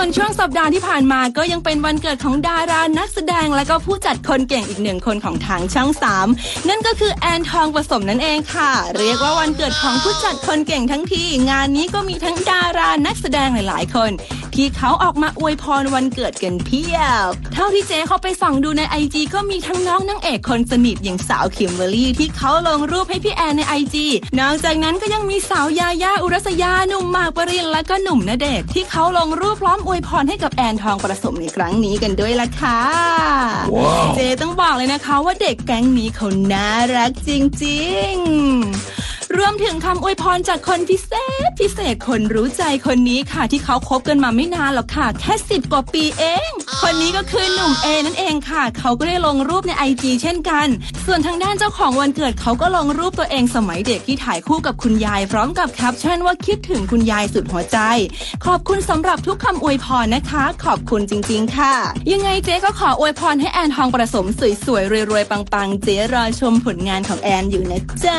ส่วนช่วงสัปดาห์ที่ผ่านมาก็ยังเป็นวันเกิดของดารานักแสดงและก็ผู้จัดคนเก่งอีกหนึ่งคนของทางช่องสามนั่นก็คือแอนทองผสมนั่นเองค่ะ เรียกว่าวันเกิดของผู้จัดคนเก่งทั้งทีงานนี้ก็มีทั้งดารานักแสดงหลาย ๆ คน ที่เขาออกมาอวยพรวันเกิดกันเพียบ เท่าที่เจ๊เขาไปส่องดูในไอจีก็มีทั้งน้องนางเอกคนสนิทอย่างสาวคิมเบอรรี่ที่เขาลงรูปให้พี่แอนในไอจีนอกจากนั้นก็ยังมีสาวยาย่าอุรัสยาหนุ่มหมากปรินและก็หนุ่มณเดชน์ที่เขาลงรูปพร้อมอวยพรให้กับแอนทองประสมในครั้งนี้กันด้วยล่ะค่ะเจต้องบอกเลยนะคะว่าเด็กแก๊งนี้เขาน่ารักจริงๆรวม ถึงคำอวยพรจากคนพิเศษ พิเศษคนรู้ใจคนนี้ค่ะ ที่เขาคบกันมาไม่นานหรอกค่ะ แค่สิบกว่าปีเอง คนนี้ก็คือหนุ่มเอนั่นเองค่ะ เขาก็ได้ลงรูปในไอจีเช่นกัน ส่วนทางด้านเจ้าของวันเกิดเขาก็ลงรูปตัวเองสมัยเด็กที่ถ่ายคู่กับคุณยายพร้อมกับแคปชั่นว่าคิดถึงคุณยายสุดหัวใจ ขอบคุณสำหรับทุกคำอวยพรนะคะ ขอบคุณจริง ๆ ค่ะ ยังไงเจ๊ก็ขออวยพรให้แอนทองประสมสวยๆรวยๆปังๆเจ๊รอชมผลงานของแอนอยู่นะจ๊ะ